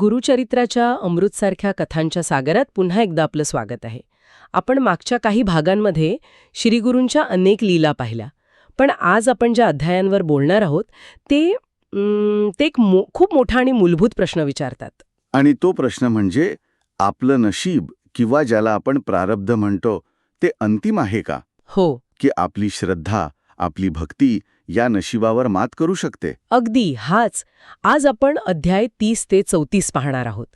गुरुचरित्राच्या अमृतसारख्या कथांच्या सागरात पुन्हा एकदा आपलं स्वागत आहे. आपण मागच्या काही भागांमध्ये श्रीगुरूंच्या अनेक लीला पाहिल्या. पण आज आपण ज्या अध्यायांवर बोलणार आहोत ते ते एक मो खूप मोठा आणि मूलभूत प्रश्न विचारतात. आणि तो प्रश्न म्हणजे आपलं नशीब किंवा ज्याला आपण प्रारब्ध म्हणतो ते अंतिम आहे का? हो. की आपली श्रद्धा आपली भक्ती या नशिबावर मात करू शकते. अगदी हाच. आज आपण अध्याय तीस ते चौतीस पाहणार आहोत.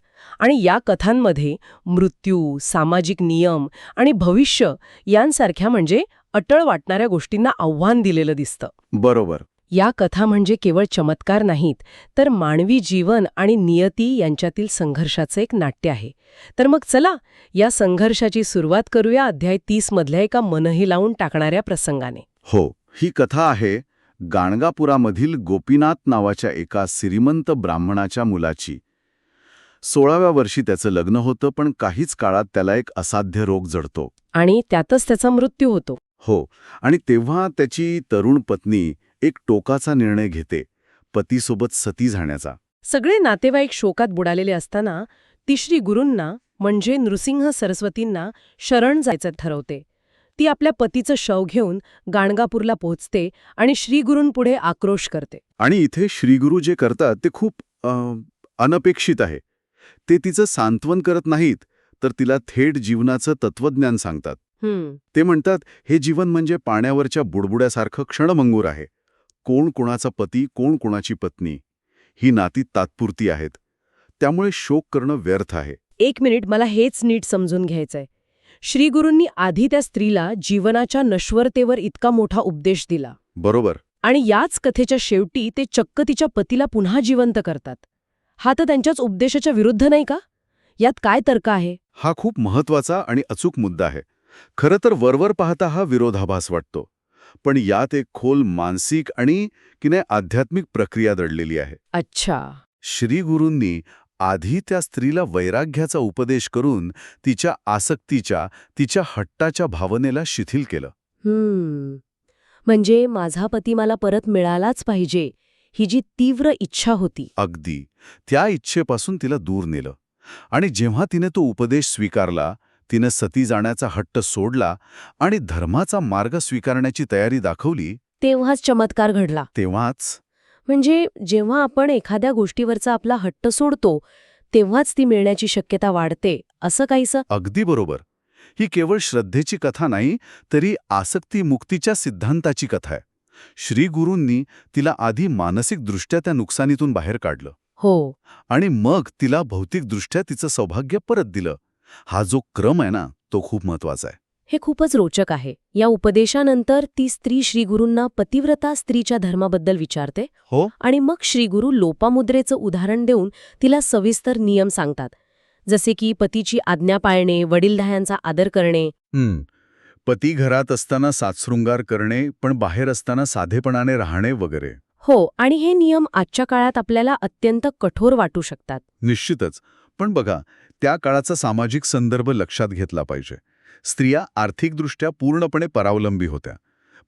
आणि या कथांमध्ये मृत्यू सामाजिक नियम आणि भविष्य यांसारख्या म्हणजे अटळ वाटणाऱ्या गोष्टींना आव्हान दिलेलं दिसतं. बरोबर. या कथा म्हणजे केवळ चमत्कार नाहीत तर मानवी जीवन आणि नियती यांच्यातील संघर्षाचं एक नाट्य आहे. तर मग चला या संघर्षाची सुरुवात करूया अध्याय तीस मधल्या एका मनही लावून टाकणाऱ्या प्रसंगाने. हो ही कथा आहे गाणगापुरामधील गोपीनाथ नावाच्या एका श्रीमंत ब्राह्मणाच्या मुलाची. सोळाव्या वर्षी त्याचं लग्न होतं पण काहीच काळात त्याला एक असाध्य रोग जडतो. आणि त्यातच त्याचा मृत्यू होतो. हो आणि तेव्हा त्याची तरुण पत्नी एक टोकाचा निर्णय घेते पतीसोबत सती जाण्याचा सगळे नातेवाईक शोकात बुडालेले असताना ती श्री गुरूंना म्हणजे नृसिंह सरस्वतींना शरण जायचं ठरवते. ती आपल्या पतीचं शव घेऊन गाणगापूरला पोहोचते आणि श्रीगुरूंपुढे आक्रोश करते. आणि इथे श्रीगुरू जे करतात ते खूप अनपेक्षित आहे. ते तिचं सांत्वन करत नाहीत तर तिला थेट जीवनाचं तत्वज्ञान सांगतात. ते म्हणतात हे जीवन म्हणजे पाण्यावरच्या बुडबुड्यासारखं क्षणभंगूर आहे. कोण कोणाचा पती कोण कोणाची पत्नी ही नाती तात्पुरती आहेत. त्यामुळे शोक करणं व्यर्थ आहे. एक मिनिट मला हेच नीट समजून घ्यायचंय. श्रीगुरूंनी आधी त्या स्त्रीला जीवनाच्या नश्वरतेवर इतका मोठा उपदेश दिला. बरोबर. आणि याच कथेच्या शेवटी ते चक्क तिच्या पतीला पुन्हा जिवंत करतात. हा तर त्यांच्याच उपदेशाच्या विरुद्ध नाही का? यात काय तर्क आहे? हा खूप महत्त्वाचा आणि अचूक मुद्दा आहे. खरं तर वरवर पाहता हा विरोधाभास वाटतो. पण यात एक खोल मानसिक आणि की नाही आध्यात्मिक प्रक्रिया दडलेली आहे. अच्छा. श्रीगुरूंनी आधी त्या स्त्रीला वैराग्याचा उपदेश करून तिच्या आसक्तीच्या तिच्या हट्टाच्या भावनेला शिथिल केलं. म्हणजे माझा पती मला परत मिळालाच पाहिजे ही जी तीव्र इच्छा होती. अगदी. त्या इच्छेपासून तिला दूर नेलं. आणि जेव्हा तिने तो उपदेश स्वीकारला तिनं सती जाण्याचा हट्ट सोडला आणि धर्माचा मार्ग स्वीकारण्याची तयारी दाखवली तेव्हाच चमत्कार घडला. तेव्हाच म्हणजे जेव्हा आपण एखाद्या गोष्टीवरचा आपला हट्ट सोडतो तेव्हाच ती मिळण्याची शक्यता वाढते. असं काहीसं? अगदी बरोबर. ही केवळ श्रद्धेची कथा नाही तरी आसक्ती मुक्तीच्या सिद्धांताची कथा आहे. श्रीगुरूंनी तिला आधी मानसिकदृष्ट्या त्या नुकसानीतून बाहेर काढलं. हो. आणि मग तिला भौतिकदृष्ट्या तिचं सौभाग्य परत दिलं. हा जो क्रम आहे ना तो खूप महत्त्वाचा आहे. हे खूपच रोचक आहे. या उपदेशानंतर ती स्त्री श्रीगुरूंना पतिव्रता स्त्रीच्या धर्माबद्दल विचारते हो. आणि मग श्रीगुरू लोपामुद्रेचं उदाहरण देऊन तिला सविस्तर नियम सांगतात. जसे की पतीची आज्ञा पाळणे वडीलधायांचा आदर करणे. पती घरात असताना सातशृंगार करणे पण बाहेर असताना साधेपणाने राहणे वगैरे. हो आणि हे नियम आजच्या काळात आपल्याला अत्यंत कठोर वाटू शकतात. निश्चितच. पण बघा त्या काळाचा सामाजिक संदर्भ लक्षात घेतला पाहिजे. स्त्रिया आर्थिकदृष्ट्या पूर्णपणे परावलंबी होत्या.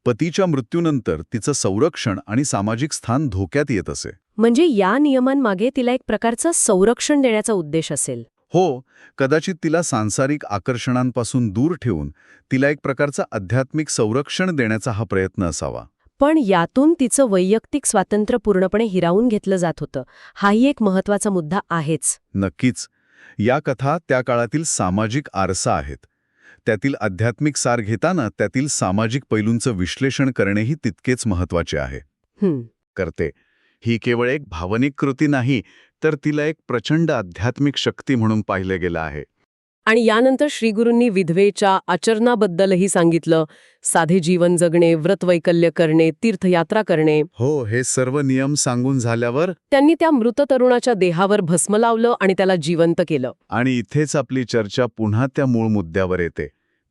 पतीच्या मृत्यूनंतर तिचं संरक्षण आणि सामाजिक स्थान धोक्यात येत असे. म्हणजे या नियमांमागे तिला एक प्रकारचं संरक्षण देण्याचा उद्देश असेल. हो कदाचित तिला सांसारिक आकर्षणांपासून दूर ठेवून तिला एक प्रकारचं आध्यात्मिक संरक्षण देण्याचा हा प्रयत्न असावा. पण यातून तिचं वैयक्तिक स्वातंत्र्य पूर्णपणे हिरावून घेतलं जात होतं. हाही एक महत्त्वाचा मुद्दा आहेच. नक्कीच. या कथा त्या काळातील सामाजिक आरसा आहेत. त्यातील आध्यात्मिक सार घेताना त्यातील सामाजिक पैलूंचं विश्लेषण करणेही तितकेच महत्त्वाचे आहे. हं, करते. ही केवळ एक भावनिक कृती नाही तर तिला एक प्रचंड आध्यात्मिक शक्ती म्हणून पाहिले गेलं आहे. आणि यानंतर श्रीगुरूंनी विधवेच्या आचरणाबद्दलही सांगितलं. साधे जीवन जगणे व्रतवैकल्य करणे तीर्थयात्रा करणे. हो हे सर्व नियम सांगून झाल्यावर त्यांनी त्या मृत तरुणाच्या देहावर भस्म लावलं आणि त्याला जिवंत केलं. आणि इथेच आपली चर्चा पुन्हा त्या मूळ मुद्द्यावर येते.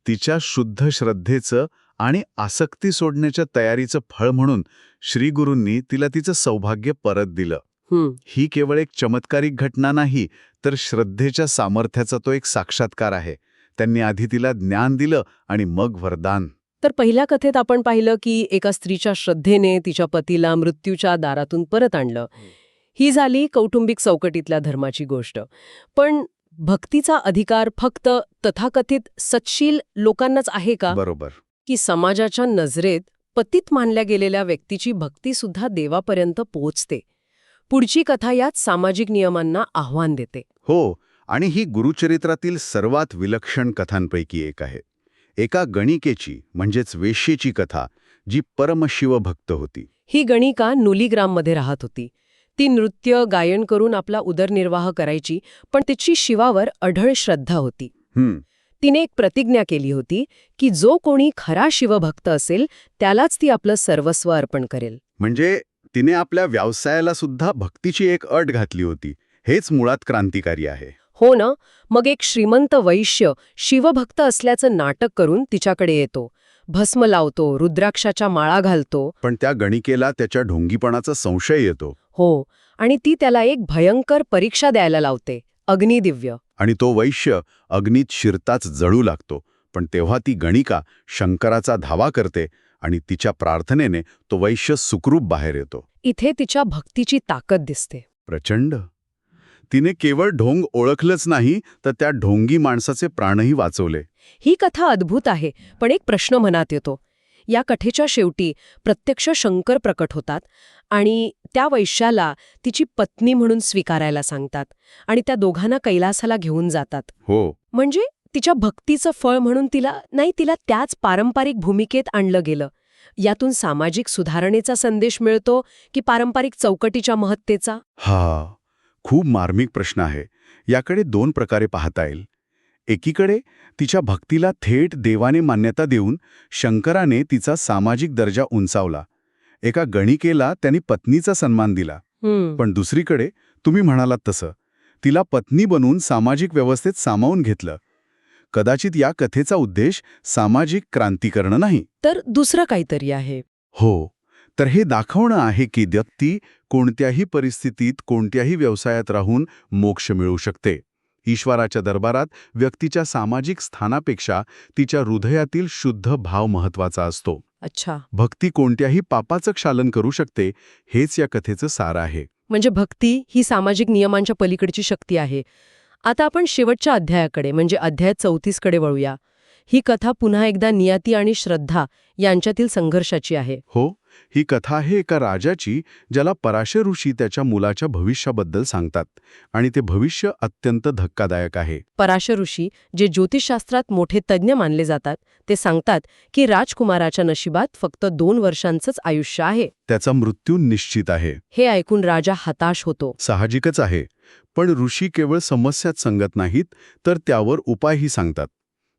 तिच्या शुद्ध श्रद्धेचं आणि आसक्ती सोडण्याच्या तयारीचं फळ म्हणून श्रीगुरूंनी तिला तिचं सौभाग्य परत दिलं. हं, ही केवळ एक चमत्कारिक घटना नाही तर श्रद्धेच्या सामर्थ्याचा तो एक साक्षात्कार आहे. त्यांनी आधी तिला ज्ञान दिलं आणि मग वरदान. तर पहिल्या कथेत आपण पाहिलं की एका स्त्रीच्या श्रद्धेने तिच्या पतीला मृत्यूच्या दारातून परत आणलं. ही झाली कौटुंबिक चौकटीतल्या धर्माची गोष्ट. पण भक्तीचा अधिकार फक्त तथाकथित सत्शील लोकांनाच आहे का? बरोबर. की समाजाच्या नजरेत पतित मानल्या गेलेल्या व्यक्तीची भक्ती सुद्धा देवापर्यंत पोहोचते. पुढची कथा यात सामाजिक नियमांना आव्हान देते. हो आणि ही गुरुचरित्रातील सर्वात विलक्षण कथांपैकी एक आहे. एका गणिकेची म्हणजेच वेश्येची कथा जी परमशिवभक्त होती. ही गणिका नुलीग्राममध्ये राहत होती. ती नृत्य गायन करून आपला उदरनिर्वाह करायची पण तिची शिवावर अढळ श्रद्धा होती. तिने एक प्रतिज्ञा केली होती की जो कोणी खरा शिवभक्त असेल त्यालाच ती आपलं सर्वस्व अर्पण करेल. म्हणजे तिने आपल्या व्यवसायाला सुद्धा भक्तीची एक अट घातली होती. हेच मुळात क्रांतिकारी आहे. हो ना? मग एक श्रीमंत वैश्य शिवभक्त असल्याचं नाटक करून तिच्याकडे येतो. भस्म लावतो रुद्राक्षाच्या माळा घालतो. पण त्या गणिकेला त्याच्या ढोंगीपणाचा संशय येतो. हो. आणि ती त्याला एक भयंकर परीक्षा द्यायला लावते अग्निदिव्य. आणि तो वैश्य अग्नीत शिरताच जळू लागतो. पण तेव्हा ती गणिका शंकराचा धावा करते आणि तिच्या प्रार्थनेने तो वैश्य सुखरूप बाहेर येतो. इथे तिच्या भक्तीची ताकद दिसते. प्रचंड. तिने केवळ ढोंग ओळखलंच नाही तर त्या ढोंगी माणसाचे प्राणही वाचवले. ही कथा अद्भुत आहे पण एक प्रश्न मनात येतो. या कथेच्या शेवटी प्रत्यक्ष शंकर प्रकट होतात आणि त्या वैश्याला तिची पत्नी म्हणून स्वीकारायला सांगतात आणि त्या दोघांना कैलासाला घेऊन जातात. हो. म्हणजे तिच्या भक्तीचं फळ म्हणून तिला नाही तिला त्याच पारंपरिक भूमिकेत आणलं गेलं. यातून सामाजिक सुधारणेचा संदेश मिळतो की पारंपरिक चौकटीच्या महत्तेचा? हा खूप मार्मिक प्रश्न आहे. याकडे दोन प्रकारे पाहता येईल. एकीकडे तिच्या भक्तीला थेट देवाने मान्यता देऊन शंकराने तिचा सामाजिक दर्जा उंचावला. एका गणिकेला त्यांनी पत्नीचा सन्मान दिला. पण दुसरीकडे तुम्ही म्हणालात तसं. तिला पत्नी बनवून सामाजिक व्यवस्थेत सामावून घेतलं. कदाचित या कथेचा उद्देश सामाजिक क्रांती करणं नाही. तर दुसरं काहीतरी आहे. हो तर हे दाखवणं आहे की व्यक्ती कोणत्याही परिस्थितीत कोणत्याही व्यवसायात राहून मोक्ष मिळू शकते. ईश्वराच्या दरबारात व्यक्तीच्या सामाजिक स्थानापेक्षा तिच्या हृदयातील शुद्ध भाव महत्त्वाचा असतो. अच्छा. भक्ती कोणत्याही पापाचं क्षालन करू शकते हेच या कथेचं सार आहे. म्हणजे भक्ती ही सामाजिक नियमांच्या पलीकडची शक्ती आहे. आता आपण शेवटच्या अध्यायाकडे म्हणजे अध्याय चौतीसकडे वळूया. ही कथा पुन्हा एकदा नियती आणि श्रद्धा यांच्यातील संघर्षाची आहे. हो. ही कथा आहे एका राजाची ज्याला पराशर ऋषी त्याच्या मुलाच्या भविष्याबद्दल सांगतात आणि ते भविष्य अत्यंत धक्कादायक आहे. पराशर ऋषी जे ज्योतिषशास्त्रात मोठे तज्ज्ञ मानले जातात ते सांगतात की राजकुमाराच्या नशिबात फक्त दोन वर्षांचंच आयुष्य आहे. त्याचा मृत्यू निश्चित आहे. हे ऐकून राजा हताश होतो. साहजिकच आहे पण ऋषी केवळ समस्यात सांगत नाहीत तर त्यावर उपायही सांगतात.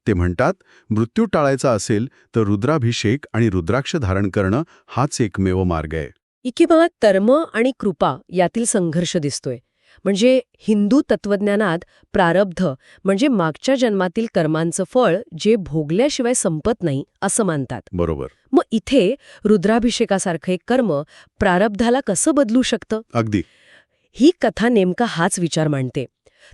ते म्हणतात मृत्यू टाळायचा असेल तर रुद्राभिषेक आणि रुद्राक्ष धारण करणं हाच एकमेव मार्ग आहे. इकी मला कर्म आणि कृपा यातील संघर्ष दिसतोय. म्हणजे हिंदू तत्वज्ञानात प्रारब्ध म्हणजे मागच्या जन्मातील कर्मांचं फळ जे भोगल्याशिवाय संपत नाही असं मानतात. बरोबर. मग इथे रुद्राभिषेकासारखं एक कर्म प्रारब्धाला कसं बदलू शकतं? अगदी. ही कथा नेमका हाच विचार मांडते.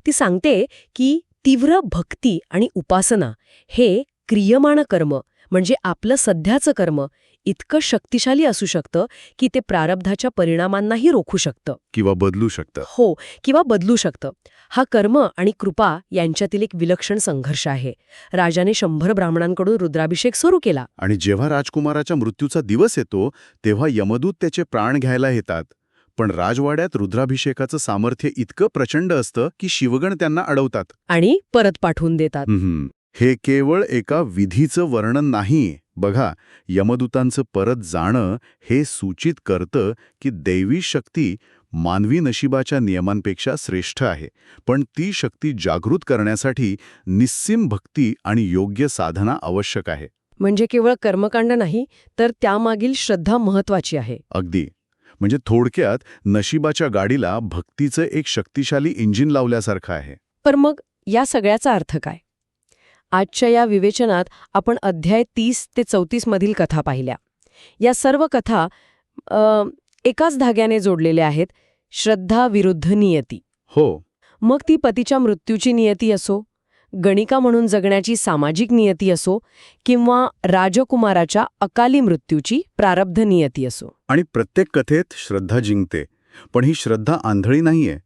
ती सांगते की तीव्र भक्ती आणि उपासना हे क्रियमाण कर्म म्हणजे आपलं सध्याचं कर्म इतकं शक्तिशाली असू शकतं की ते प्रारब्धाच्या परिणामांनाही रोखू शकतं. किंवा बदलू शकतं. हो किंवा बदलू शकतं. हा कर्म आणि कृपा यांच्यातील एक विलक्षण संघर्ष आहे. राजाने शंभर ब्राह्मणांकडून रुद्राभिषेक सुरू केला. आणि जेव्हा राजकुमाराच्या मृत्यूचा दिवस येतो तेव्हा यमदूत त्याचे प्राण घ्यायला येतात. पण राजवाड्यात रुद्राभिषेकाचं सामर्थ्य इतकं प्रचंड असतं की शिवगण त्यांना अडवतात. आणि परत पाठवून देतात. हे केवळ एका विधीचं वर्णन नाही. बघा यमदूतांचं परत जाणं हे सूचित करतं की दैवी शक्ती मानवी नशिबाच्या नियमांपेक्षा श्रेष्ठ आहे. पण ती शक्ती जागृत करण्यासाठी निस्सीम भक्ती आणि योग्य साधना आवश्यक आहे. म्हणजे केवळ कर्मकांड नाही तर त्यामागील श्रद्धा महत्वाची आहे. अगदी. म्हणजे थोडक्यात नशिबाच्या गाडीला भक्तीचं एक शक्तिशाली इंजिन लावल्यासारखं आहे. पण मग या सगळ्याचा अर्थ काय? आजच्या या विवेचनात आपण अध्याय तीस ते चौतीस मधील कथा पाहिल्या. या सर्व कथा अ, एकाच धाग्याने जोडलेल्या आहेत श्रद्धा विरुद्ध नियती. हो. मग ती पतीच्या मृत्यूची नियती असो? गणिका म्हणून जगण्याची सामाजिक नियती असो किंवा राजकुमाराच्या अकाली मृत्यूची प्रारब्ध नियती असो. आणि प्रत्येक कथेत श्रद्धा जिंकते पण ही श्रद्धा आंधळी नाहीये.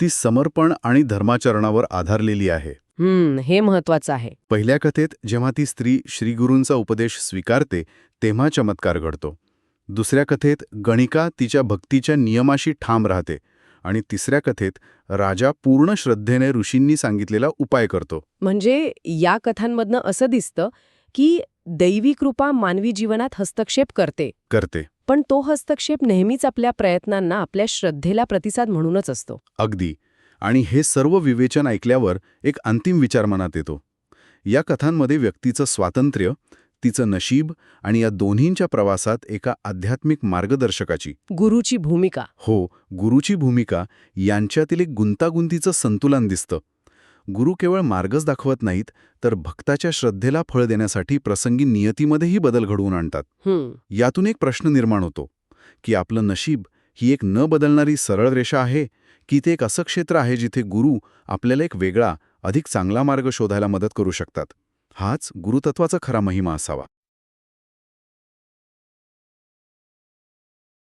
ती समर्पण आणि धर्माचरणावर आधारलेली आहे. हम्म हे महत्वाचं आहे. पहिल्या कथेत जेव्हा ती स्त्री श्रीगुरूंचा उपदेश स्वीकारते तेव्हा चमत्कार घडतो. दुसऱ्या कथेत गणिका तिच्या भक्तीच्या नियमाशी ठाम राहते. आणि तिसऱ्या कथेत राजा पूर्ण श्रद्धेने ऋषींनी सांगितलेला उपाय करतो. म्हणजे या कथांमधनं असं दिसतं की दैवी कृपा मानवी जीवनात हस्तक्षेप करते. करते. पण तो हस्तक्षेप नेहमीच आपल्या प्रयत्नांना आपल्या श्रद्धेला प्रतिसाद म्हणूनच असतो. अगदी. आणि हे सर्व विवेचन ऐकल्यावर एक अंतिम विचार मनात येतो. या कथांमध्ये व्यक्तीचं स्वातंत्र्य तिचं नशीब आणि या दोन्हींच्या प्रवासात एका आध्यात्मिक मार्गदर्शकाची. गुरुची भूमिका. हो गुरुची भूमिका यांच्यातील एक गुंतागुंतीचं संतुलन दिसतं. गुरु केवळ मार्गच दाखवत नाहीत तर भक्ताच्या श्रद्धेला फळ देण्यासाठी प्रसंगी नियतीमध्येही बदल घडवून आणतात. यातून एक प्रश्न निर्माण होतो की आपलं नशीब ही एक न बदलणारी सरळ रेषा आहे की ते एक असं क्षेत्र आहे जिथे गुरु आपल्याला एक वेगळा अधिक चांगला मार्ग शोधायला मदत करू शकतात? हाच गुरुतत्वाचा खरा महिमा असावा.